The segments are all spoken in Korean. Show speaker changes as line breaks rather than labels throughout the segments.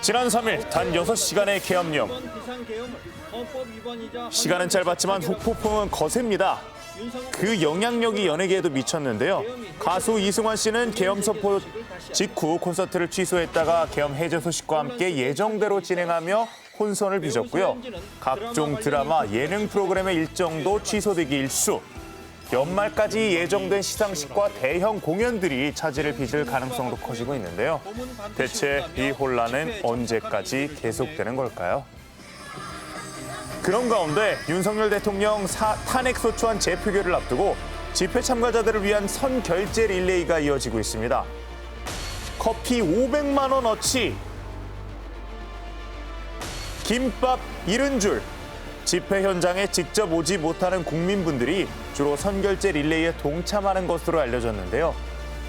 지난 3일 단 6시간의 계엄령. 시간은 짧았지만 후폭풍은 거셉니다. 그 영향력이 연예계에도 미쳤는데요. 가수 이승환 씨는 계엄 선포 직후 콘서트를 취소했다가 계엄 해제 소식과 함께 예정대로 진행하며 혼선을 빚었고요. 각종 드라마, 예능 프로그램의 일정도 취소되기 일수. 연말까지 예정된 시상식과 대형 공연들이 차질을 빚을 가능성도 커지고 있는데요. 대체 이 혼란은 언제까지 계속되는 걸까요? 그런 가운데 윤석열 대통령 사, 탄핵 소추안 재표결을 앞두고 집회 참가자들을 위한 선결제 릴레이가 이어지고 있습니다. 커피 500만 원어치, 김밥 70줄, 집회 현장에 직접 오지 못하는 국민분들이 주로 선결제 릴레이에 동참하는 것으로 알려졌는데요.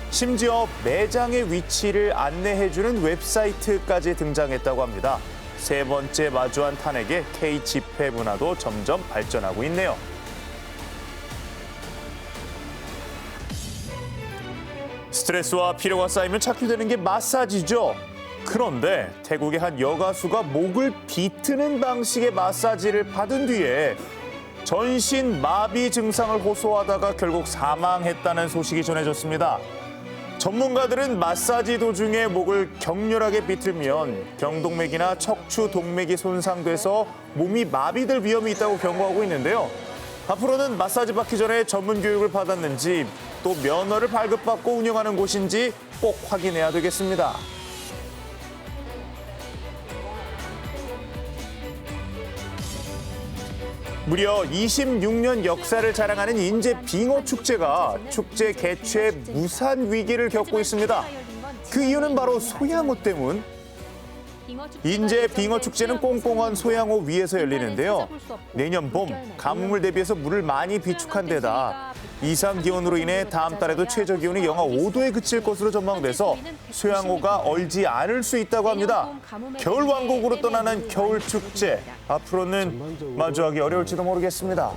심지어 매장의 위치를 안내해주는 웹사이트까지 등장했다고 합니다. 세 번째 마주한 탄핵에 K 집회 문화도 점점 발전하고 있네요. 스트레스와 피로가 쌓이면 찾게 되는 게 마사지죠. 그런데 태국의 한 여가수가 목을 비트는 방식의 마사지를 받은 뒤에 전신 마비 증상을 호소하다가 결국 사망했다는 소식이 전해졌습니다. 전문가들은 마사지 도중에 목을 격렬하게 비틀면 경동맥이나 척추 동맥이 손상돼서 몸이 마비될 위험이 있다고 경고하고 있는데요. 앞으로는 마사지 받기 전에 전문 교육을 받았는지 또 면허를 발급받고 운영하는 곳인지 꼭 확인해야 되겠습니다. 무려 26년 역사를 자랑하는 인제 빙어 축제가 축제 개최 무산 위기를 겪고 있습니다. 그 이유는 바로 소양호 때문. 인제 빙어 축제는 꽁꽁한 소양호 위에서 열리는데요. 내년 봄 가뭄을 대비해서 물을 많이 비축한 데다 이상 기온으로 인해 다음 달에도 최저 기온이 영하 5도에 그칠 것으로 전망돼서 소양호가 얼지 않을 수 있다고 합니다. 겨울 왕국으로 떠나는 겨울 축제 앞으로는 마주하기 어려울지도 모르겠습니다.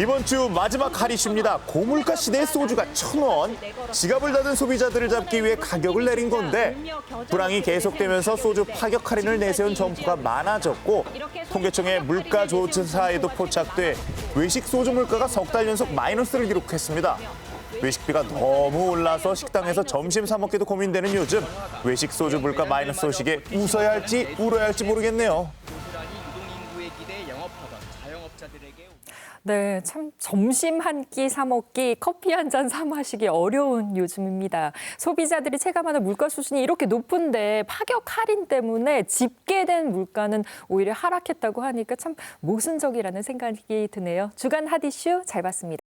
이번 주 마지막 할이슈입니다. 고물가 시대의 소주가 천 원. 지갑을 닫은 소비자들을 잡기 위해 가격을 내린 건데 불황이 계속되면서 소주 파격 할인을 내세운 점포가 많아졌고 통계청의 물가 조사에도 포착돼 외식 소주 물가가 석 달 연속 마이너스를 기록했습니다. 외식비가 너무 올라서 식당에서 점심 사 먹기도 고민되는 요즘 외식 소주 물가 마이너스 소식에 웃어야 할지 울어야 할지 모르겠네요.
네, 참 점심 한 끼 사 먹기, 커피 한 잔 사 마시기 어려운 요즘입니다. 소비자들이 체감하는 물가 수준이 이렇게 높은데 파격 할인 때문에 집계된 물가는 오히려 하락했다고 하니까 참 모순적이라는 생각이 드네요. 주간 핫이슈 잘 봤습니다.